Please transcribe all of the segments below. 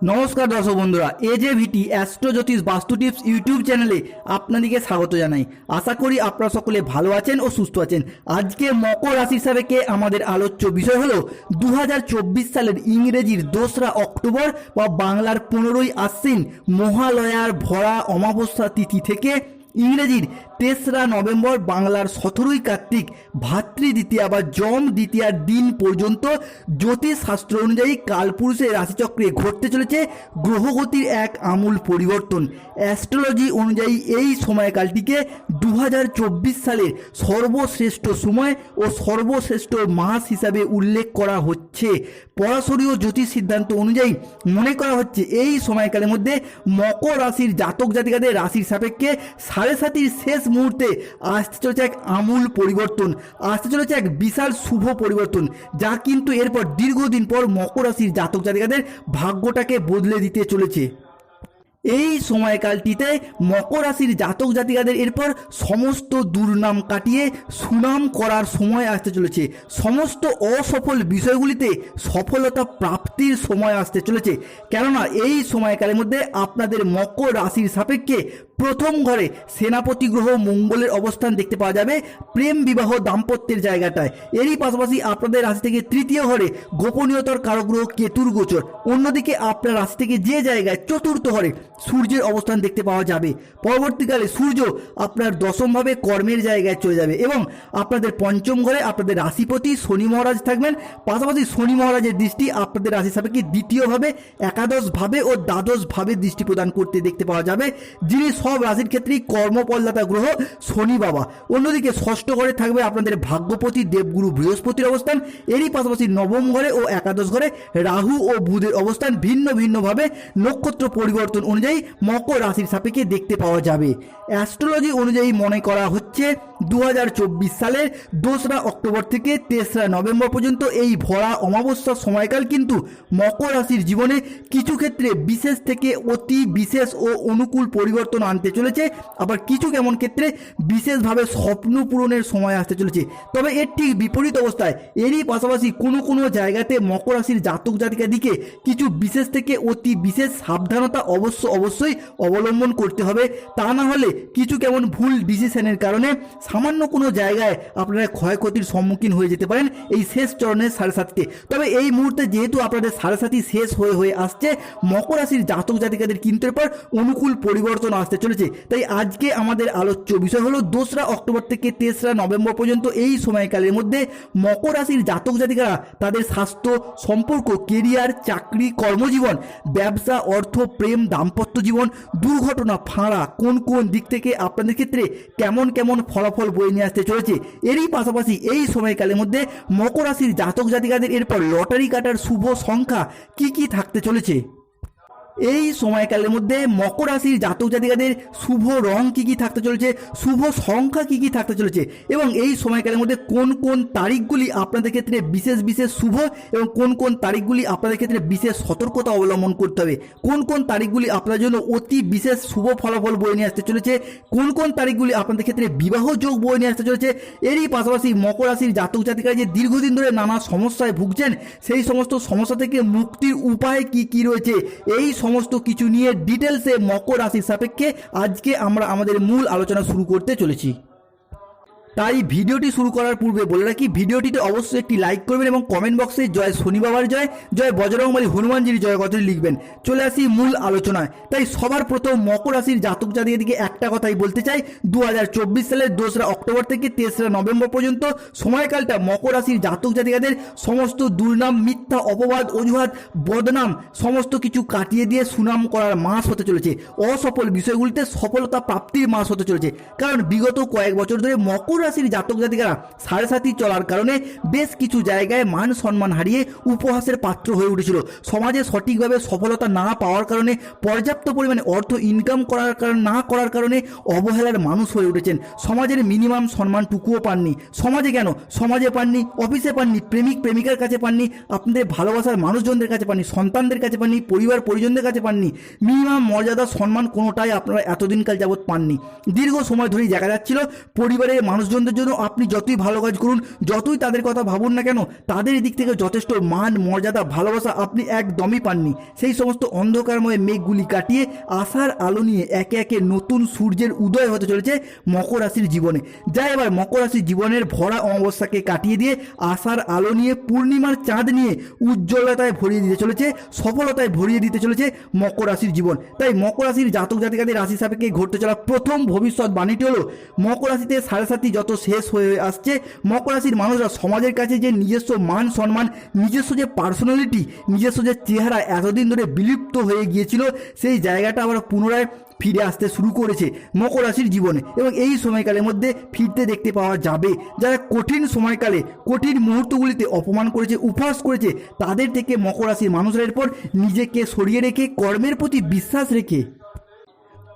নমস্কার দর্শক বন্ধুরা এ জে ভিটি অ্যাস্ট্রো জ্যোতিষ বাস্তু টিপস ইউটিউব চ্যানেলে আপনাদেরকে স্বাগত জানাই। আশা করি আপনারা সকলে ভালো আছেন ও সুস্থ আছেন। আজকে মকর রাশি হিসাবে কে আমাদের আলোচ্য বিষয় হলো দু হাজার চব্বিশ সালের ইংরেজির দোসরা অক্টোবর বা বাংলার পনেরোই আশ্বিন মহালয়ার ভরা অমাবস্যা তিথি থেকে ইংরেজির তেসরা নভেম্বর বাংলার সতেরোই কার্তিক ভাতৃ দ্বিতীয়া বা জম দ্বিতীয়ার দিন পর্যন্ত জ্যোতিষ শাস্ত্র অনুযায়ী কালপুরুষের রাশিচক্রে ঘটতে চলেছে গ্রহগতির এক আমূল পরিবর্তন। অ্যাস্ট্রোলজি অনুযায়ী এই সময়কালটিকে দু হাজার চব্বিশ সালের সর্বশ্রেষ্ঠ সময় ও সর্বশ্রেষ্ঠ মাস হিসাবে উল্লেখ করা হচ্ছে। পরাশরীয় জ্যোতিষ সিদ্ধান্ত অনুযায়ী মনে করা হচ্ছে এই সময়কালের মধ্যে মকর রাশির জাতক জাতিকাদের রাশির সাপেক্ষে সাতির শেষ মুহূর্তে আসতে চলেছে এক আমূল পরিবর্তন, আসতে চলেছে এক বিশাল শুভ পরিবর্তন, যা কিন্তু এরপর দীর্ঘদিন পর মকর রাশির জাতক জাতিকাদের ভাগ্যটাকে বদলে দিতে চলেছে। এই সময়কালটিতে মকর রাশির জাতক জাতিকাদের এরপর সমস্ত দুর্নাম কাটিয়ে সুনাম করার সময় আসতে চলেছে। সমস্ত অসফল বিষয়গুলিতে সফলতা প্রাপ্তির সময় আসতে চলেছে। কেননা এই সময়কালের মধ্যে আপনাদের মকর রাশির সাপেক্ষে প্রথম ঘরে সেনাপতি গ্রহ মঙ্গলের অবস্থান দেখতে পাওয়া যাবে প্রেম বিবাহ দাম্পত্যের জায়গাটায়। এরই পাশাপাশি আপনাদের রাশি থেকে তৃতীয় ঘরে গোপনীয়তার কারগ্রহ কেতুর গোচর। অন্যদিকে আপনার রাশি থেকে যে জায়গায় চতুর্থ ঘরে সূর্যের অবস্থান দেখতে পাওয়া যাবে। পরবর্তীকালে সূর্য আপনার দশমভাবে কর্মের জায়গায় চলে যাবে এবং আপনাদের পঞ্চম ঘরে আপনাদের রাশিপতি শনি মহারাজ থাকবেন। পাশাপাশি শনি মহারাজের দৃষ্টি আপনাদের রাশি সাপেক্ষে দ্বিতীয়ভাবে, একাদশভাবে ও দ্বাদশভাবে দৃষ্টি প্রদান করতে দেখতে পাওয়া যাবে। যিনি সব রাশির ক্ষেত্রেই কর্মপল্লাতা গ্রহ শনি বাবা। অন্যদিকে ষষ্ঠ ঘরে থাকবে আপনাদের ভাগ্যপতি দেবগুরু বৃহস্পতির অবস্থান। এরই পাশাপাশি নবম ঘরে ও একাদশ ঘরে রাহু ও বুধের অবস্থান ভিন্ন ভিন্নভাবে নক্ষত্র পরিবর্তন অনুযায়ী মকর রাশির সাপেক্ষে দেখতে পাওয়া যাবে। অ্যাস্ট্রোলজি অনুযায়ী মনে করা হচ্ছে দু সালের দোসরা অক্টোবর থেকে তেসরা নভেম্বর পর্যন্ত এই ভরা অমাবস্যার সময়কাল কিন্তু মকর রাশির জীবনে কিছু ক্ষেত্রে বিশেষ থেকে অতি বিশেষ ও অনুকূল পরিবর্তন আনতে চলেছে। আবার কিছু কেমন ক্ষেত্রে বিশেষভাবে স্বপ্ন পূরণের সময় আসতে চলেছে। তবে এর ঠিক বিপরীত অবস্থায় এরই পাশাপাশি কোনো কোনো জায়গাতে মকর রাশির জাতক জাতিকা দিকে কিছু বিশেষ থেকে অতি বিশেষ সাবধানতা অবশ্য অবশ্যই অবলম্বন করতে হবে। তা না হলে কিছু কেমন ভুল ডিসিশনের কারণে সামান্য কোনো জায়গায় আপনারা ক্ষয়ক্ষতির সম্মুখীন হয়ে যেতে পারেন এই শেষ চরণের সাড়ে সাতিতে তবে এই মুহূর্তে যেহেতু আপনাদের সাড়ে সাতি শেষ হয়ে হয়ে আসছে, মকর রাশির জাতক জাতিকাদের কিন্তু এরপর অনুকূল পরিবর্তন আসতে চলেছে। তাই আজকে আমাদের আলোচ্য বিষয় হলো দোসরা অক্টোবর থেকে তেসরা নভেম্বর পর্যন্ত এই সময়কালের মধ্যে মকর রাশির জাতক জাতিকারা তাদের স্বাস্থ্য, সম্পর্ক, কেরিয়ার, চাকরি, কর্মজীবন, ব্যবসা, অর্থ, প্রেম, দাম্পত্য জীবন, দুর্ঘটনা, ফাঁড়া কোন কোন দিক থেকে আপনাদের ক্ষেত্রে কেমন কেমন ফলাফল বয়ে নিয়ে আসতে চলেছে। এরই পাশাপাশি এই সময়কালের মধ্যে মকর রাশির জাতক জাতিকাদের এরপর লটারি কাটার শুভ সংখ্যা কি কি থাকতে চলেছে? এই সময়কালের মধ্যে মকর রাশির জাতক জাতিকাদের শুভ রং কি কি থাকতে চলেছে? শুভ সংখ্যা কি কি থাকতে চলেছে? এবং এই সময়কালের মধ্যে কোন কোন তারিখগুলি আপনাদের ক্ষেত্রে বিশেষ বিশেষ শুভ এবং কোন কোন তারিখগুলি আপনাদের ক্ষেত্রে বিশেষ সতর্কতা অবলম্বন করতে হবে? কোন কোন তারিখগুলি আপনার জন্য অতি বিশেষ শুভ ফলাফল বয়ে নিয়ে আসতে চলেছে? কোন কোন তারিখগুলি আপনাদের ক্ষেত্রে বিবাহ যোগ বয়ে নিয়ে আসতে চলেছে? এরই পাশাপাশি মকর রাশির জাতক জাতিকারা যে দীর্ঘদিন ধরে নানা সমস্যায় ভুগছেন, সেই সমস্ত সমস্যা থেকে মুক্তির উপায় কি কি রয়েছে? এই সমস্ত কিছু নিয়ে ডিটেলসে মকর রাশির সাপেক্ষে আজকে আমরা আমাদের মূল আলোচনা শুরু করতে চলেছি। তাই ভিডিওটি শুরু করার পূর্বে বলে রাখি, ভিডিওটিতে অবশ্যই একটি লাইক করবেন এবং কমেন্ট বক্সে জয় শনি বাবার জয় জয় বজরংবলী হনুমানজির জয় কথাটি লিখবেন। চলে আসি মূল আলোচনায়। তাই সবার প্রথম মকর রাশির জাতক জাতিকের দিকে একটা কথাই বলতে চাই দু হাজার চব্বিশ সালের দোসরা অক্টোবর থেকে তেসরা নভেম্বর পর্যন্ত সময়কালটা মকর রাশির জাতক জাতিকাদের সমস্ত দুর্নাম, মিথ্যা অপবাদ, অজুহাত, বদনাম, সমস্ত কিছু কাটিয়ে দিয়ে সুনাম করার মাস হতে চলেছে। অসফল বিষয়গুলিতে সফলতা প্রাপ্তির মাস হতে চলেছে। কারণ বিগত কয়েক বছর ধরে মকর রাশির জাতক জাতিকারা সাড়ে সাথী চলার কারণে বেশ কিছু জায়গায় মান সম্মান হারিয়ে উপহাসের পাত্র হয়ে উঠেছিল। সমাজে সঠিকভাবে সফলতা না পাওয়ার কারণে, পর্যাপ্ত পরিমাণে অর্থ ইনকাম করার কারণ না করার কারণে অবহেলার মানুষ হয়ে উঠেছেন। সমাজের মিনিমাম সম্মানটুকুও পাননি। সমাজে কেন? সমাজে পাননি অফিসে পাননি, প্রেমিক প্রেমিকার কাছে পাননি, আপনাদের ভালোবাসার মানুষজনদের কাছে পাননি, সন্তানদের কাছে পাননি, পরিবার পরিজনদের কাছে পাননি। মিনিমাম মর্যাদা, সম্মান কোনোটাই আপনারা এতদিনকাল যাবৎ পাননি। দীর্ঘ সময় ধরেই দেখা যাচ্ছিল, পরিবারের মানুষজন গুরুজনদের জন্য আপনি যতই ভালো কাজ করুন, যতই তাদের কথা ভাবুন না কেন, তাদের দিক থেকে যথেষ্ট মান, মর্যাদা, ভালোবাসা আপনি একদমই পাননি। সেই সমস্ত অন্ধকারময় মেঘগুলি কাটিয়ে আশার আলো নিয়ে একে একে নতুন সূর্যের উদয় হতে চলেছে মকর রাশির জীবনে। যা এবার মকর রাশির জীবনের ভরা অমাবস্যাকে কাটিয়ে দিয়ে আশার আলো নিয়ে পূর্ণিমার চাঁদ নিয়ে উজ্জ্বলতায় ভরিয়ে দিতে চলেছে, সফলতায় ভরিয়ে দিতে চলেছে মকর রাশির জীবন। তাই মকর রাশির জাতক জাতিকাদের রাশি সাপেক্ষে ঘটতে চলা প্রথম ভবিষ্যৎ বাণীটি হলো, মকর রাশিতে সাড়ে সাতটি যত শেষ হয়ে আসছে, মকর রাশির মানুষরা সমাজের কাছে যে নিজস্ব মান সম্মান, নিজস্ব যে পার্সোনালিটি নিজস্ব যে চেহারা এতদিন ধরে বিলুপ্ত হয়ে গিয়েছিল, সেই জায়গাটা আবার পুনরায় ফিরে আসতে শুরু করেছে মকর রাশির জীবনে। এবং এই সময়কালের মধ্যে ফিরতে দেখতে পাওয়া যাবে, যারা কঠিন সময়কালে, কঠিন মুহূর্তগুলিতে অপমান করেছে, উপহাস করেছে, তাদের থেকে মকর রাশির মানুষরা এরপর নিজেকে সরিয়ে রেখে, কর্মের প্রতি বিশ্বাস রেখে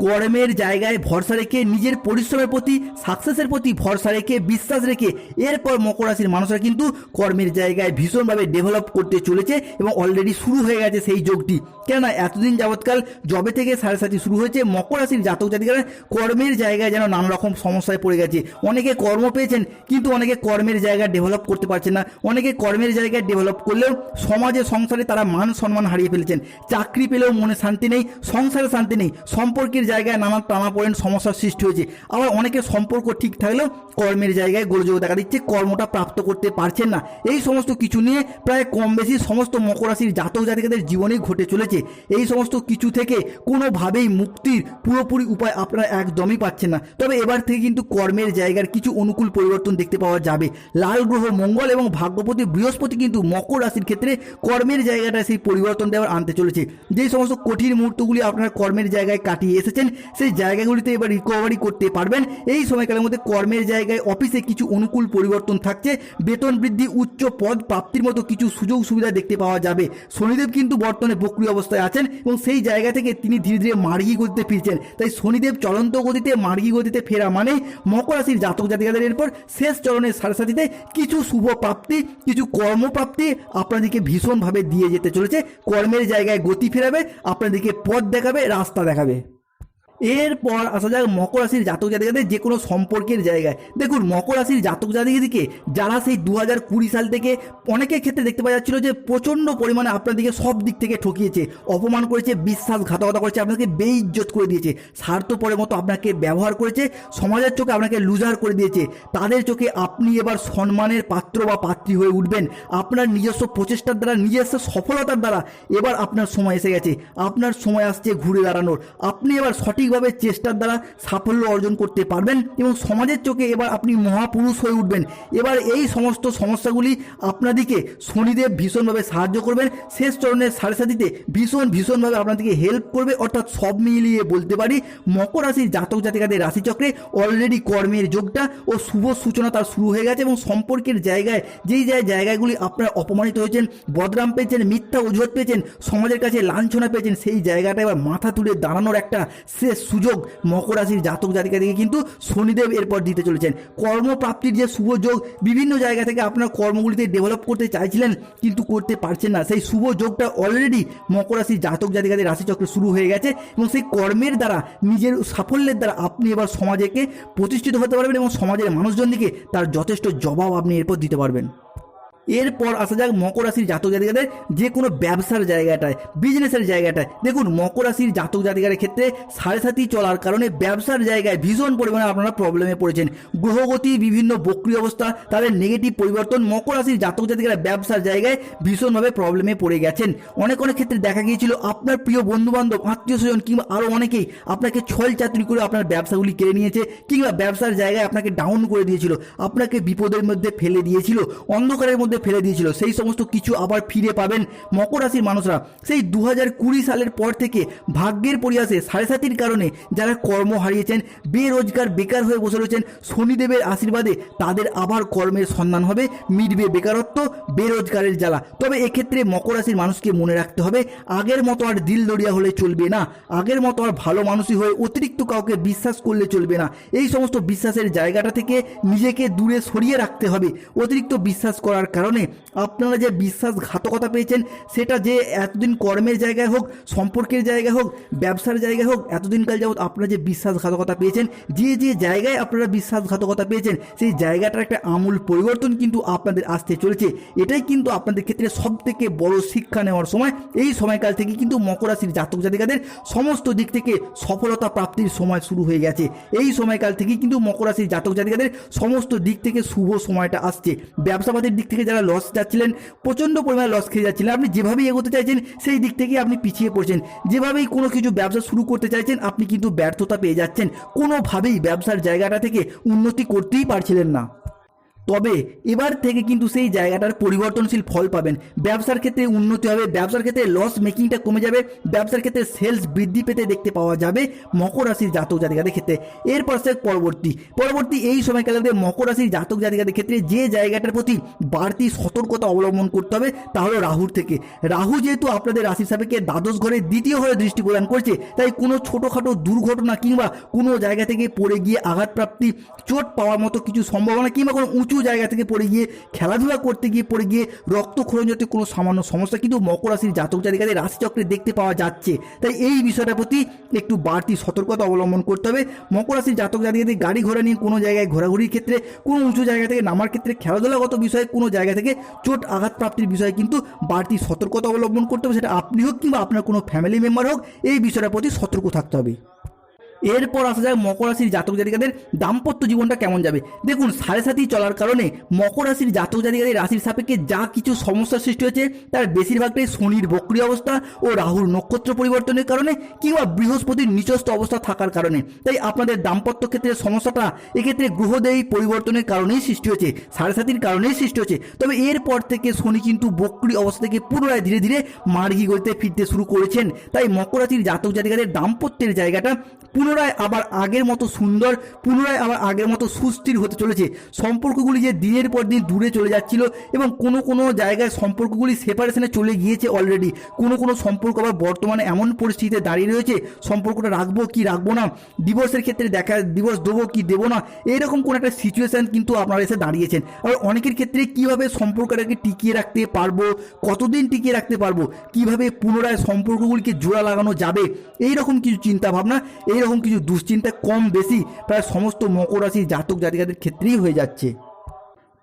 কর্মের জায়গায় ভরসা রেখে, নিজের পরিশ্রমের প্রতি সাকসেসের প্রতি ভরসা রেখে, বিশ্বাস রেখে এরপর মকর রাশির মানুষরা কিন্তু কর্মের জায়গায় ভীষণভাবে ডেভেলপ করতে চলেছে এবং অলরেডি শুরু হয়ে গেছে সেই যোগটি। কেননা এতদিন যাবৎকাল জবে থেকে সাড়ে সাথী শুরু হয়েছে, মকর রাশির জাতক জাতিকারা কর্মের জায়গায় যেন নানা রকম সমস্যায় পড়ে গেছে। অনেকে কর্ম পেয়েছেন, কিন্তু অনেকে কর্মের জায়গায় ডেভেলপ করতে পারছেন না। অনেকে কর্মের জায়গায় ডেভেলপ করলেও সমাজে, সংসারে তারা মান সম্মান হারিয়ে ফেলেছেন। চাকরি পেলেও মনে শান্তি নেই, সংসারে শান্তি নেই, সম্পর্কের জায়গায় নানা টানাপোড়েন সমস্যার সৃষ্টি হয়েছে। আবার অনেকের সম্পর্ক ঠিক থাকলেও কর্মের জায়গায় গোলযোগ দেখা দিচ্ছে, কর্মটা প্রাপ্ত করতে পারছেন না। এই সমস্ত কিছু নিয়ে প্রায় কম বেশি সমস্ত মকর রাশির জাতক জাতিকাদের জীবনেই ঘটে চলেছে। এই সমস্ত কিছু থেকে কোনোভাবেই মুক্তির পুরোপুরি উপায় আপনারা একদমই পাচ্ছেন না। তবে এবার থেকে কিন্তু কর্মের জায়গার কিছু অনুকূল পরিবর্তন দেখতে পাওয়া যাবে। লাল গ্রহ মঙ্গল এবং ভাগ্যপতি বৃহস্পতি কিন্তু মকর রাশির ক্ষেত্রে কর্মের জায়গাটা সেই পরিবর্তনটা এবার আনতে চলেছে। যেই সমস্ত কঠিন মুহূর্তগুলি আপনারা কর্মের জায়গায় কাটিয়ে এসেছেন সেই জায়গাগুলিতে এবার রিকভারি করতে পারবেন। এই সময়কালের মধ্যে কর্মের জায়গায় অফিসে কিছু অনুকূল পরিবর্তন থাকছে। বেতন বৃদ্ধি, উচ্চ পদ প্রাপ্তির মতো কিছু সুযোগ সুবিধা দেখতে পাওয়া যাবে। শনিদেব কিন্তু বর্তমানে বক্রি অবস্থায় আছেন এবং সেই জায়গা থেকে তিনি ধীরে ধীরে মার্গী গতিতে ফিরছেন। তাই শনিদেব চলন্ত গতিতে, মার্গী গতিতে ফেরা মানে মকর রাশির জাতক জাতিকাদের এরপর শেষ চরণের সাথে সাথে কিছু শুভ প্রাপ্তি, কিছু কর্মপ্রাপ্তি আপনাদেরকে ভীষণভাবে দিয়ে যেতে চলেছে। কর্মের জায়গায় গতি ফেরাবে, আপনাদেরকে পথ দেখাবে, রাস্তা দেখাবে। এরপর আসা যাক মকর রাশির জাতক জাতিকাদের যে কোনো সম্পর্কের জায়গায়। দেখুন, মকর রাশির জাতক জাতিকাদিকে যারা সেই দু হাজার কুড়ি সাল থেকে অনেকের ক্ষেত্রে দেখতে পাওয়া যাচ্ছিল যে প্রচণ্ড পরিমাণে আপনাদেরকে সব দিক থেকে ঠকিয়েছে, অপমান করেছে, বিশ্বাসঘাতকতা করেছে, আপনাকে বেইজ্জত করে দিয়েছে, স্বার্থপরের মতো আপনাকে ব্যবহার করেছে, সমাজের চোখে আপনাকে লুজার করে দিয়েছে, তাদের চোখে আপনি এবার সম্মানের পাত্র বা পাত্রী হয়ে উঠবেন। আপনার নিজস্ব প্রচেষ্টার দ্বারা, নিজস্ব সফলতার দ্বারা এবার আপনার সময় এসে গেছে। আপনার সময় আসছে ঘুরে দাঁড়ানোর। আপনি এবার সঠিকভাবে চেষ্টার দ্বারা সাফল্য অর্জন করতে পারবেন এবং সমাজের চোখে এবার আপনি মহাপুরুষ হয়ে উঠবেন। এবার এই সমস্ত সমস্যাগুলি আপনাদেরকে শনিদেব ভীষণভাবে সাহায্য করবেন। শেষ চরণের সাড়ে সাথীতে ভীষণ ভীষণভাবে আপনাদেরকে হেল্প করবে। অর্থাৎ সব মিলিয়ে বলতে পারি, মকর রাশির জাতক জাতিকাদের রাশিচক্রে অলরেডি কর্মের যোগটা ও শুভ সূচনা তার শুরু হয়ে গেছে এবং সম্পর্কের জায়গায়, যেই যে জায়গাগুলি আপনারা অপমানিত হয়েছেন, বদনাম পেয়েছেন, মিথ্যা অজুহাত পেয়েছেন, সমাজের কাছে লাঞ্ছনা পেয়েছেন, সেই জায়গাটা এবার মাথা তুলে দাঁড়ানোর একটা শেষ সুযোগ মকর রাশির জাতক জাতিকাদেরকে কিন্তু শনিদেব এরপর দিতে চলেছেন। কর্মপ্রাপ্তির যে শুভ যোগ বিভিন্ন জায়গা থেকে আপনার কর্মগুলিতে ডেভেলপ করতে চাইছিলেন, কিন্তু করতে পারছেন না। সেই শুভ যোগটা অলরেডি মকর রাশির জাতক জাতিকাদের রাশিচক্র শুরু হয়ে গেছে এবং সেই কর্মের দ্বারা, নিজের সাফল্যের দ্বারা আপনি এবার সমাজেকে প্রতিষ্ঠিত হতে পারবেন এবং সমাজের মানুষজনকে তার যথেষ্ট জবাব আপনি এরপর দিতে পারবেন। এরপর আসা যাক মকর রাশির জাতক জাতিকাদের যে কোনো ব্যবসার জায়গাটায় বিজনেসের জায়গাটায়। দেখুন, মকর রাশির জাতক জাতিকারের ক্ষেত্রে সাড়ে সাতি চলার কারণে ব্যবসার জায়গায় ভীষণ পরিমাণে আপনারা প্রবলেমে পড়েছেন। গ্রহগতি, বিভিন্ন বক্রি অবস্থা, তাদের নেগেটিভ পরিবর্তন মকর রাশির জাতক জাতিকারা ব্যবসার জায়গায় ভীষণভাবে প্রবলেমে পড়ে গেছেন। অনেক অনেক ক্ষেত্রে দেখা গিয়েছিল আপনার প্রিয় বন্ধু বান্ধব আত্মীয় স্বজন কিংবা আরও অনেকেই আপনাকে ছল চাতুরি করে আপনার ব্যবসাগুলি কেড়ে নিয়েছে কিংবা ব্যবসার জায়গায় আপনাকে ডাউন করে দিয়েছিল, আপনাকে বিপদের মধ্যে ফেলে দিয়েছিল, অন্ধকারের মধ্যে ফেলে দিয়েছিল। সেই সমস্ত কিছু আবার ফিরে পাবেন মকর রাশির মানুষরা। সেই দু হাজার কুড়ি সালের পর থেকে ভাগ্যের পরিহাসে সাড়ে কারণে যারা কর্ম হারিয়েছেন, বেরোজগার, বেকার হয়ে বসে রয়েছেন, শনিদেবের আশীর্বাদে তাদের আবার কর্মের সন্ধান হবে। মিটবে বেকারত্ব, বেরোজগারের জ্বালা। তবে এক্ষেত্রে মকর রাশির মানুষকে মনে রাখতে হবে, আগের মতো আর দিল দরিয়া হলে চলবে না। আগের মতো আর ভালো মানুষই হয়ে অতিরিক্ত কাউকে বিশ্বাস করলে চলবে না। এই সমস্ত বিশ্বাসের জায়গাটা থেকে নিজেকে দূরে সরিয়ে রাখতে হবে। অতিরিক্ত বিশ্বাস করার কারণে আপনারা যে বিশ্বাসঘাতকতা পেয়েছেন, সেটা যে এতদিন কর্মের জায়গায় হোক, সম্পর্কের জায়গায় হোক, ব্যবসার জায়গায় হোক এতদিনকাল যাবৎ আপনারা যে বিশ্বাসঘাতকতা পেয়েছেন, যে যে জায়গায় আপনারা বিশ্বাসঘাতকতা পেয়েছেন, সেই জায়গাটার একটা আমূল পরিবর্তন কিন্তু আপনাদের আসতে চলেছে। এটাই কিন্তু আপনাদের ক্ষেত্রে সব থেকে বড় শিক্ষা নেওয়ার সময়। এই সময়কাল থেকে কিন্তু মকর রাশির জাতক জাতিকাদের সমস্ত দিক থেকে সফলতা প্রাপ্তির সময় শুরু হয়ে গেছে। এই সময়কাল থেকেই কিন্তু মকর রাশির জাতক জাতিকাদের সমস্ত দিক থেকে শুভ সময়টা আসছে। ব্যবসাবাদের দিক থেকে যারা লস যাচ্ছিলেন, প্রচণ্ড পরিমাণে লস খেয়ে যাচ্ছিলেন, আপনি যেভাবেই এগোতে চাইছেন, সেই দিক থেকেই আপনি পিছিয়ে পড়ছেন। যেভাবেই কোনো কিছু ব্যবসা শুরু করতে চাইছেন, আপনি কিন্তু ব্যর্থতা পেয়ে যাচ্ছেন। কোনোভাবেই ব্যবসার জায়গাটা থেকে উন্নতি করতেই পারছিলেন না। তবে এবার থেকে কিন্তু সেই জায়গাটার পরিবর্তনশীল ফল পাবেন। ব্যবসার ক্ষেত্রে উন্নতি হবে, ব্যবসার ক্ষেত্রে লস মেকিংটা কমে যাবে, ব্যবসার ক্ষেত্রে সেলস বৃদ্ধি পেতে দেখতে পাওয়া যাবে মকর রাশির জাতক জাতিকাদের ক্ষেত্রে। এরপর সে পরবর্তী। পরবর্তী এই সময়কালে মকর রাশির জাতক জাতিকাদের ক্ষেত্রে যে জায়গাটার প্রতি বাড়তি সতর্কতা অবলম্বন করতে হবে তা হলো রাহুর থেকে। রাহু যেহেতু আপনাদের রাশি সাপেক্ষে দ্বাদশ ঘরে দ্বিতীয় ঘরে দৃষ্টি প্রদান করছে, তাই কোনো ছোটোখাটো দুর্ঘটনা কিংবা কোনো জায়গা থেকে পড়ে গিয়ে আঘাতপ্রাপ্তি, চোট পাওয়ার মতো কিছু সম্ভাবনা কিংবা কোনো উঁচু জায়গা থেকে পড়ে গিয়ে, খেলাধুলা করতে গিয়ে পড়ে গিয়ে রক্তক্ষরণ জাতীয় কোনো সামান্য সমস্যা কিন্তু মকর রাশির জাতক জাতিকাদের রাশিচক্রে দেখতে পাওয়া যাচ্ছে। তাই এই বিষয়টার প্রতি একটু বাড়তি সতর্কতা অবলম্বন করতে হবে। মকর রাশির জাতক জাতিকাদের গাড়ি ঘোড়া নিয়ে কোনো জায়গায় ঘোরাঘুরির ক্ষেত্রে, কোনো উঁচু জায়গা থেকে নামার ক্ষেত্রে, খেলাধুলাগত বিষয়ে কোনো জায়গা থেকে চোট আঘাত প্রাপ্তির বিষয়ে কিন্তু বাড়তি সতর্কতা অবলম্বন করতে হবে। সেটা আপনি হোক কিংবা আপনার কোনো ফ্যামিলি মেম্বার হোক, এই বিষয়টার প্রতি সতর্ক থাকতে হবে। এরপর আসা যায় মকর রাশির জাতক জাতিকাদের দাম্পত্য জীবনটা কেমন যাবে। দেখুন, সাড়ে সাথী চলার কারণে মকর রাশির জাতক জাতিকাদের রাশির সাপেক্ষে যা কিছু সমস্যার সৃষ্টি হয়েছে, তার বেশিরভাগটাই শনির বক্রি অবস্থা ও রাহুর নক্ষত্র পরিবর্তনের কারণে কিংবা বৃহস্পতির নিচস্থ অবস্থা থাকার কারণে। তাই আপনাদের দাম্পত্য ক্ষেত্রে সমস্যাটা এক্ষেত্রে গ্রহদেয়ী পরিবর্তনের কারণেই সৃষ্টি হয়েছে, সাড়ে সাতির কারণেই সৃষ্টি হয়েছে। তবে এরপর থেকে শনি কিন্তু বক্রি অবস্থা থেকে পুনরায় ধীরে ধীরে মার্গি গতিতে ফিরতে শুরু করেছেন। তাই মকর রাশির জাতক জাতিকাদের দাম্পত্যের জায়গাটা পুনরায় আবার আগের মতো সুন্দর, পুনরায় আবার আগের মতো সুস্থির হতে চলেছে। সম্পর্কগুলি যে দিনের পর দিন দূরে চলে যাচ্ছিল এবং কোনো কোনো জায়গায় সম্পর্কগুলি সেপারেশনে চলে গিয়েছে অলরেডি কোনো কোনো সম্পর্ক আবার বর্তমানে এমন পরিস্থিতিতে দাঁড়িয়ে রয়েছে, সম্পর্কটা রাখব কি রাখব না ডিভোর্সের ক্ষেত্রে দেখা ডিভোর্স দেবো কি দেবো না, এরকম কোনো একটা সিচুয়েশান কিন্তু আপনারা এসে দাঁড়িয়েছেন। আর অনেকের ক্ষেত্রে কীভাবে সম্পর্কটাকে টিকিয়ে রাখতে পারব, কতদিন টিকিয়ে রাখতে পারব, কীভাবে পুনরায় সম্পর্কগুলিকে জোড়া লাগানো যাবে এই রকম কিছু চিন্তা ভাবনা এইরকম কিছু দুশ্চিন্তা কম বেশি প্রায় সমস্ত মকর রাশি জাতক জাতিকাদের ক্ষেত্রেই হয়ে যাচ্ছে।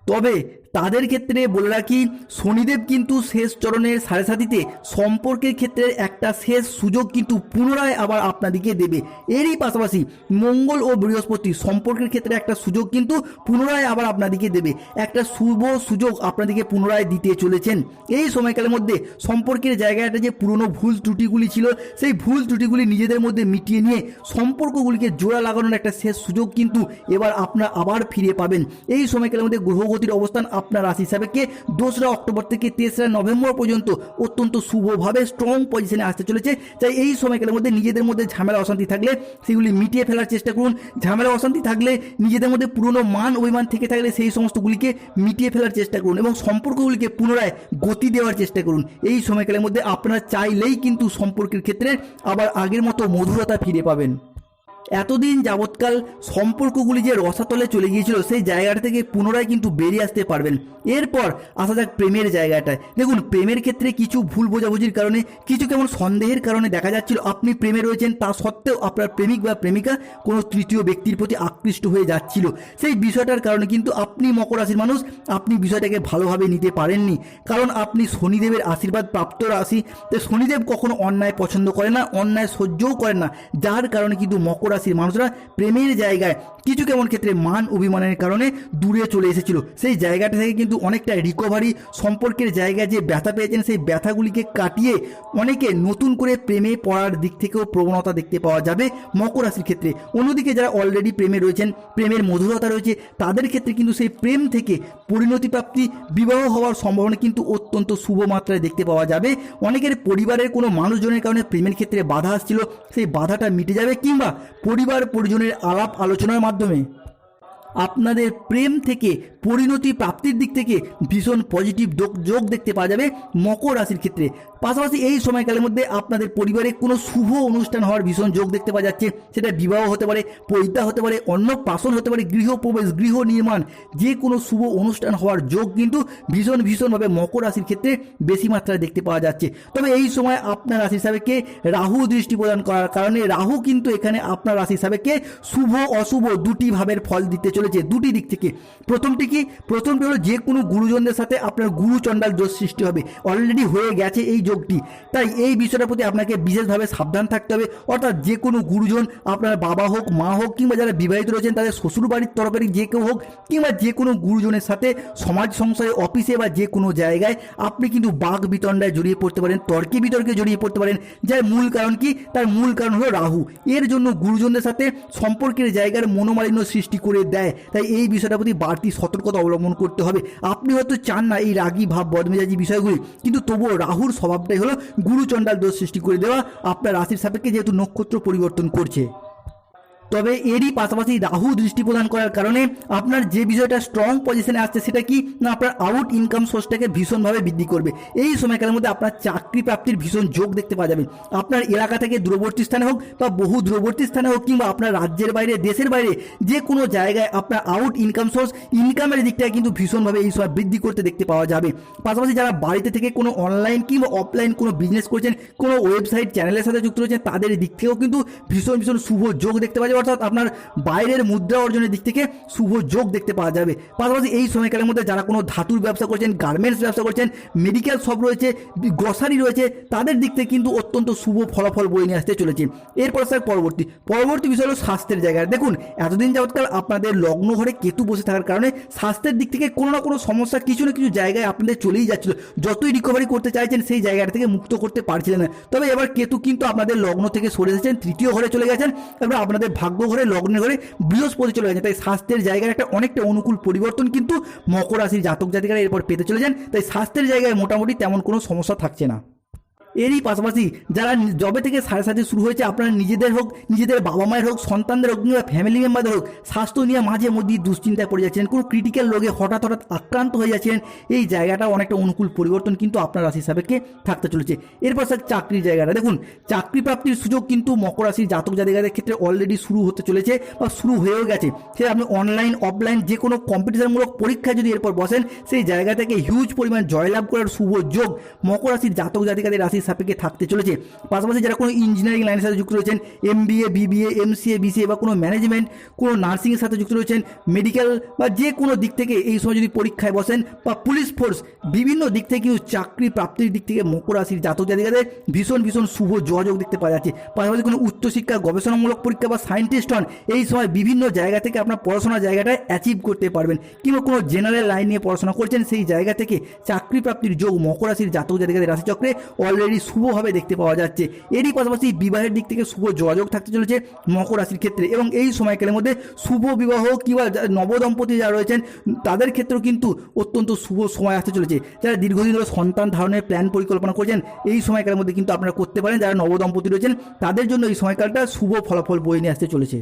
তবে তাদের ক্ষেত্রে বলে রাখি, শনিদেব কিন্তু শেষ চরণের সাড়ে সাথীতে সম্পর্কের ক্ষেত্রে একটা শেষ সুযোগ কিন্তু পুনরায় আবার আপনাদিকে দেবে। এরই পাশাপাশি মঙ্গল ও বৃহস্পতি সম্পর্কের ক্ষেত্রে একটা সুযোগ কিন্তু পুনরায় আবার আপনাদিকে দেবে। একটা শুভ সুযোগ আপনাদিকে পুনরায় দিতে চলেছেন। এই সময়কালের মধ্যে সম্পর্কের জায়গাটা যে পুরনো ভুল ত্রুটিগুলি ছিল, সেই ভুল ত্রুটিগুলি নিজেদের মধ্যে মিটিয়ে নিয়ে সম্পর্কগুলিকে জোড়া লাগানোর একটা শেষ সুযোগ কিন্তু এবার আপনার আবার ফিরে পাবেন। এই সময়কালের মধ্যে গ্রহগতির অবস্থান আপনার রাশি সাপেক্ষে দোসরা অক্টোবর থেকে তেসরা নভেম্বর পর্যন্ত অত্যন্ত শুভভাবে স্ট্রং পজিশনে আসতে চলেছে। তাই এই সময়কালের মধ্যে নিজেদের মধ্যে ঝামেলা, অশান্তি থাকলে সেগুলি মিটিয়ে ফেলার চেষ্টা করুন। ঝামেলা, অশান্তি থাকলে নিজেদের মধ্যে পুরনো মান, অভিমান থেকে থাকলে সেই সমস্তগুলিকে মিটিয়ে ফেলার চেষ্টা করুন এবং সম্পর্কগুলিকে পুনরায় গতি দেওয়ার চেষ্টা করুন। এই সময়কালের মধ্যে আপনারা চাইলেই কিন্তু সম্পর্কের ক্ষেত্রে আবার আগের মতো মধুরতা ফিরে পাবেন। এতদিন যাবৎকাল সম্পর্কগুলি যে রসাতলে চলে গিয়েছিল, সেই জায়গাটা থেকে পুনরায় কিন্তু বেরিয়ে আসতে পারবেন। এরপর আসা যাক প্রেমের জায়গাটায়। দেখুন, প্রেমের ক্ষেত্রে কিছু ভুল বোঝাবুঝির কারণে, কিছু কেমন সন্দেহের কারণে দেখা যাচ্ছিল আপনি প্রেমে রয়েছেন, তা সত্ত্বেও আপনার প্রেমিক বা প্রেমিকা কোনো তৃতীয় ব্যক্তির প্রতি আকৃষ্ট হয়ে যাচ্ছিল। সেই বিষয়টার কারণে কিন্তু আপনি মকর রাশির মানুষ, আপনি বিষয়টাকে ভালোভাবে নিতে পারেননি। কারণ আপনি শনিদেবের আশীর্বাদ প্রাপ্ত রাশি। তো শনিদেব কখনো অন্যায় পছন্দ করে না, অন্যায় সহ্যও করেন না। যার কারণে কিন্তু মকর রাশির মানুষরা প্রেমের জায়গায় কিছু কেমন ক্ষেত্রে মান অভিমানের কারণে দূরে চলে এসেছিল। সেই জায়গাটা থেকে কিন্তু অনেকটা রিকভারি সম্পর্কের জায়গায় যে ব্যথা পেয়েছেন, সেই ব্যথাগুলিকে কাটিয়ে অনেকে নতুন করে প্রেমে পড়ার দিক থেকেও প্রবণতা দেখতে পাওয়া যাবে মকর রাশির ক্ষেত্রে। অন্যদিকে যারা অলরেডি প্রেমে রয়েছেন, প্রেমের মধুরতা রয়েছে, তাদের ক্ষেত্রে কিন্তু সেই প্রেম থেকে পরিণতি প্রাপ্তি, বিবাহ হওয়ার সম্ভাবনা কিন্তু অত্যন্ত শুভ মাত্রায় দেখতে পাওয়া যাবে। অনেকের পরিবারের কোনো মানুষজনের কারণে প্রেমের ক্ষেত্রে বাধা আসছিল, সেই বাধাটা মিটে যাবে কিংবা পরিবার পরিজনের আলাপ আলোচনার মাধ্যমে আপনাদের প্রেম থেকে পরিণতি প্রাপ্তির দিক থেকে ভীষণ পজিটিভ যোগ দেখতে পাওয়া যাবে মকর রাশির ক্ষেত্রে। পাশাপাশি এই সময়কালের মধ্যে আপনাদের পরিবারে কোনো শুভ অনুষ্ঠান হওয়ার ভীষণ যোগ দেখতে পাওয়া যাচ্ছে। সেটা বিবাহ হতে পারে, পৈতা হতে পারে অন্নপ্রাশন হতে পারে গৃহপ্রবেশ গৃহ নির্মাণ, যে কোনো শুভ অনুষ্ঠান হওয়ার যোগ কিন্তু ভীষণ ভীষণভাবে মকর রাশির ক্ষেত্রে বেশি মাত্রায় দেখতে পাওয়া যাচ্ছে। তবে এই সময় আপনার রাশি হিসাবেকে রাহু দৃষ্টি প্রদান করার কারণে রাহু কিন্তু এখানে আপনার রাশি হিসাবেকে শুভ, অশুভ দুটি ভাবের ফল দিতে চলেছে দুটি দিক থেকে। প্রথমটি কি? প্রথমটি হলো যে কোনো গুরুজনদের সাথে আপনার গুরুচণ্ডাল দোষ সৃষ্টি হবে। অলরেডি হয়ে গেছে এই যোগটি। তাই এই বিষয়টার প্রতি আপনাকে বিশেষভাবে সাবধান থাকতে হবে। অর্থাৎ যে কোনো গুরুজন আপনার বাবা হোক, মা হোক, কিংবা যারা বিবাহিত রয়েছেন, তাদের শ্বশুর বাড়ির তরকারি যে কেউ হোক, কিংবা যে কোনো গুরুজনের সাথে সমাজ সংসারে, অফিসে বা যে কোনো জায়গায় আপনি কিন্তু বাঘ বিতণ্ডায় জড়িয়ে পড়তে পারেন, তর্কে বিতর্কে জড়িয়ে পড়তে পারেন। যার মূল কারণ কি? তার মূল কারণ হলো রাহু। এর জন্য গুরুজনদের সাথে সম্পর্কের জায়গার মনোমালিন্য সৃষ্টি করে দেয়। তাই এই বিষয়টার প্রতি বাড়তি সতর্কতা অবলম্বন করতে হবে। আপনি হয়তো চান না এই রাগি ভাব, বদমেজাজি বিষয়গুলি, কিন্তু তবুও রাহুর স্বভাবটাই হলো গুরুচণ্ডাল দোষ সৃষ্টি করে দেওয়া। আপনার রাশির সাপেক্ষে যেহেতু নক্ষত্র পরিবর্তন করছে। তবে এরই পাশাপাশি রাহু দৃষ্টি প্রদান করার কারণে আপনার যে বিষয়টা স্ট্রং পজিশনে আসছে সেটা কি? না, আপনার আউট ইনকাম সোর্সটাকে ভীষণভাবে বৃদ্ধি করবে। এই সময়কালের মধ্যে আপনার চাকরি প্রাপ্তির ভীষণ যোগ দেখতে পাওয়া যাবে। আপনার এলাকা থেকে দূরবর্তী স্থানে হোক বা বহু দূরবর্তী স্থানে হোক কিংবা আপনার রাজ্যের বাইরে, দেশের বাইরে, যে কোনো জায়গায় আপনার আউট ইনকাম সোর্স ইনকামের দিকটাকে কিন্তু ভীষণভাবে এই সময় বৃদ্ধি করতে দেখতে পাওয়া যাবে। পাশাপাশি যারা বাড়িতে থেকে কোনো অনলাইন কিংবা অফলাইন কোনো বিজনেস করছেন, কোনো ওয়েবসাইট চ্যানেলের সাথে যুক্ত রয়েছেন, তাদের দিক থেকেও কিন্তু ভীষণ ভীষণ শুভ যোগ দেখতে পাওয়া যাবে। অর্থাৎ আপনার বাইরের মুদ্রা অর্জনের দিক থেকে শুভ যোগ দেখতে পাওয়া যাবে। পাশাপাশি এই সময়কালের মধ্যে যারা কোনো ধাতুর ব্যবসা করছেন গার্মেন্টস ব্যবসা করছেন মেডিকেল শপ রয়েছে গ্রসারি রয়েছে, তাদের দিক থেকে কিন্তু অত্যন্ত শুভ ফলাফল বয়ে নিয়ে আসতে চলেছে। এরপর স্যার পরবর্তী। পরবর্তী বিষয় হলো স্বাস্থ্যের জায়গায় দেখুন, এতদিন যাবৎকাল আপনাদের লগ্ন ঘরে কেতু বসে থাকার কারণে স্বাস্থ্যের দিক থেকে কোনো না কোনো সমস্যা কিছু না কিছু জায়গায় আপনাদের চলেই যাচ্ছিল। যতই রিকভারি করতে চাইছেন, সেই জায়গাটা থেকে মুক্ত করতে পারছিলেন না। তবে এবার কেতু কিন্তু আপনাদের লগ্ন থেকে সরে এসেছেন, তৃতীয় ঘরে চলে গেছেন। এবার আপনাদের ভাগ্য ঘরে লগ্নের ঘরে বৃহস্পতি চলে গেছে তাই স্বাস্থ্যের জায়গার একটা অনেকটা অনুকূল পরিবর্তন কিন্তু মকর রাশির জাতক জাতিকারা এরপর পেতে চলে যান তাই স্বাস্থ্যের জায়গায় মোটামুটি তেমন কোনো সমস্যা থাকছে না। এরই পাশাপাশি যারা জবে থেকে সাড়ে সাথে শুরু হয়েছে, আপনার নিজেদের হোক, নিজেদের বাবা মায়ের হোক, সন্তানদের হোক, কিংবা ফ্যামিলি মেম্বারদের হোক, স্বাস্থ্য নিয়ে মাঝে মধ্যেই দুশ্চিন্তায় পড়ে যাচ্ছেন, কোনো ক্রিটিক্যাল রোগে হঠাৎ হঠাৎ আক্রান্ত হয়ে যাচ্ছেন, এই জায়গাটা অনেকটা অনুকূল পরিবর্তন কিন্তু আপনার রাশি সাপেক্ষে থাকতে চলেছে। এরপর স্যার চাকরির জায়গাটা, দেখুন, চাকরি প্রাপ্তির সুযোগ কিন্তু মকর রাশির জাতক জাতিকাদের ক্ষেত্রে অলরেডি শুরু হতে চলেছে বা শুরু হয়েও গেছে। সে আপনি অনলাইন অফলাইন যে কোনো কম্পিটিশনমূলক পরীক্ষায় যদি এরপর বসেন, সেই জায়গা থেকে হিউজ পরিমাণ জয়লাভ করার শুভ যোগ মকর রাশির জাতক জাতিকাদের রাশির সাপেক্ষে থাকতে চলেছে। পাশাপাশি যারা কোনো ইঞ্জিনিয়ারিং লাইনের সাথে যুক্ত রয়েছেন MBA BBA MCA BCA বা কোনো ম্যানেজমেন্ট কোনো নার্সিংয়ের সাথে যুক্ত রয়েছেন মেডিকেল বা যে কোনো দিক থেকে এই সময় যদি পরীক্ষায় বসেন বা পুলিশ ফোর্স বিভিন্ন দিক থেকে কিন্তু চাকরি প্রাপ্তির দিক থেকে মকর রাশির জাতক জাতিকাদের ভীষণ ভীষণ শুভ যোগাযোগ দেখতে পাওয়া যাচ্ছে। পাশাপাশি কোনো উচ্চশিক্ষা, গবেষণামূলক পরীক্ষা বা সায়েন্টিস্ট হন, এই সময় বিভিন্ন জায়গা থেকে আপনার পড়াশোনার জায়গাটায় অ্যাচিভ করতে পারবেন। কিংবা কোনো জেনারেল লাইন নিয়ে পড়াশোনা করছেন, সেই জায়গা থেকে চাকরি প্রাপ্তির যোগ মকর রাশির জাতক জাতিকাদের রাশিচক্রে অলরেডি শুভভাবে দেখতে পাওয়া যাচ্ছে। এরই পাশাপাশি বিবাহের দিক থেকে শুভ যোগাযোগ থাকতে চলেছে মকর রাশির ক্ষেত্রে এবং এই সময়কালের মধ্যে শুভ বিবাহ কিংবা নবদম্পতি যারা রয়েছেন, তাদের ক্ষেত্রেও কিন্তু অত্যন্ত শুভ সময় আসতে চলেছে। যারা দীর্ঘদিন ধরে সন্তান ধারণের প্ল্যান পরিকল্পনা করছেন, এই সময়কালের মধ্যে কিন্তু আপনারা করতে পারেন। যারা নবদম্পতি রয়েছেন, তাদের জন্য এই সময়কালটা শুভ ফলাফল বয়ে নিয়ে আসতে চলেছে।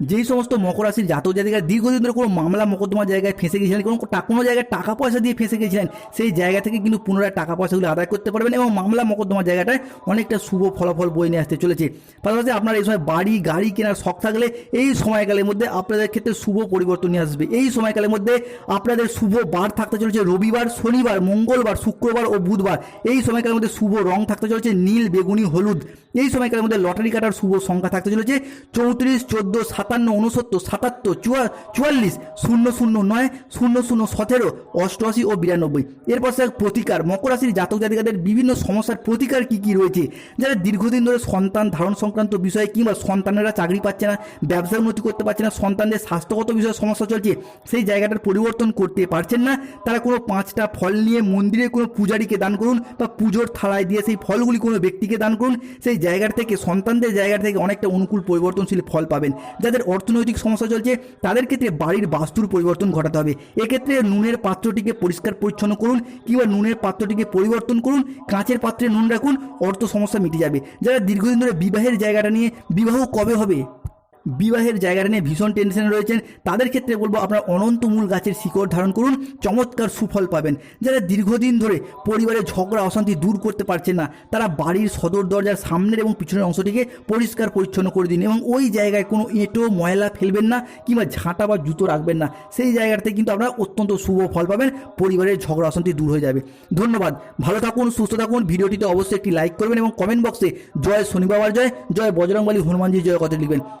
যেই সমস্ত মকর রাশির জাতক জাতিকা দীর্ঘদিন ধরে কোনো মামলা মোকদ্দমার জায়গায় ফেঁসে গেছিলেন কোনো কোনো জায়গায় টাকা পয়সা দিয়ে ফেঁসে গেছিলেন সেই জায়গা থেকে কিন্তু পুনরায় টাকা পয়সাগুলো আদায় করতে পারবেন এবং মামলা মোকদ্দমার জায়গাটায় অনেকটা শুভ ফলাফল বয়ে নিয়ে আসতে চলেছে। পাশাপাশি আপনার এই সময় বাড়ি, গাড়ি কেনার শখ থাকলে এই সময়কালের মধ্যে আপনাদের ক্ষেত্রে শুভ পরিবর্তন নিয়ে আসবে। এই সময়কালের মধ্যে আপনাদের শুভ বার থাকতে চলেছে, রবিবার, শনিবার, মঙ্গলবার, শুক্রবার ও বুধবার। এই সময়কালের মধ্যে শুভ রং থাকতে চলেছে, নীল, বেগুনি, হলুদ। এই সময়কালের মধ্যে লটারি কাটার শুভ সংখ্যা থাকতে চলেছে, চৌত্রিশ, চোদ্দ সাতান্ন উনসত্তর সাতাত্তর, চুয়া, চুয়াল্লিশ, শূন্য শূন্য নয়, শূন্য শূন্য সতেরো, অষ্টআশি ও বিরানব্বই। এরপর স্যার প্রতিকার। মকর রাশির জাতক জাতিকাদের বিভিন্ন সমস্যার প্রতিকার কি কি রয়েছে? যারা দীর্ঘদিন ধরে সন্তান ধারণ সংক্রান্ত বিষয়ে কিংবা সন্তানেরা চাকরি পাচ্ছে না ব্যবসা উন্নতি করতে পারছে না, সন্তানদের স্বাস্থ্যগত বিষয়ে সমস্যা চলছে, সেই জায়গাটার পরিবর্তন করতে পারছেন না, তারা কোনো পাঁচটা ফল নিয়ে মন্দিরে কোনো পূজারীকে দান করুন বা পুজোর থালায় দিয়ে সেই ফলগুলি কোনো ব্যক্তিকে দান করুন, সেই জায়গার থেকে, সন্তানদের জায়গা থেকে অনেকটা অনুকূল পরিবর্তনশীল ফল পাবেন। যাদের অর্থনৈতিক সমস্যা চলছে, তাদের ক্ষেত্রে বাড়ির বাস্তুর পরিবর্তন ঘটাতে হবে। এক্ষেত্রে নুনের পাত্রটিকে পরিষ্কার পরিচ্ছন্ন করুন কিংবা নুনের পাত্রটিকে পরিবর্তন করুন, কাঁচের পাত্রে নুন রাখুন, অর্থ সমস্যা মিটে যাবে। যারা দীর্ঘদিন ধরে বিবাহের জায়গাটা নিয়ে বিবাহ কবে হবে? বিবাহের জায়গাটা নিয়ে ভীষণ টেনশনে রয়েছেন। তাদের ক্ষেত্রে বলব আপনার অনন্তমূল গাছের শিকড় ধারণ করুন, চমৎকার সুফল পাবেন। যারা দীর্ঘদিন ধরে পরিবারের ঝগড়া, অশান্তি দূর করতে পারছেন না, তারা বাড়ির সদর দরজার সামনের এবং পিছনের অংশটিকে পরিষ্কার পরিচ্ছন্ন করে দিন এবং ওই জায়গায় কোনো এঁটো ময়লা ফেলবেন না কিংবা ঝাঁটা বা জুতো রাখবেন না। সেই জায়গাতে কিন্তু আপনারা অত্যন্ত শুভ ফল পাবেন, পরিবারের ঝগড়া, অশান্তি দূর হয়ে যাবে। ধন্যবাদ। ভালো থাকুন, সুস্থ থাকুন। ভিডিওটিতে অবশ্যই একটি লাইক করবেন এবং কমেন্ট বক্সে জয় শনি বাবার জয় জয় বজরংবলী হনুমানজির জয় কথা লিখবেন।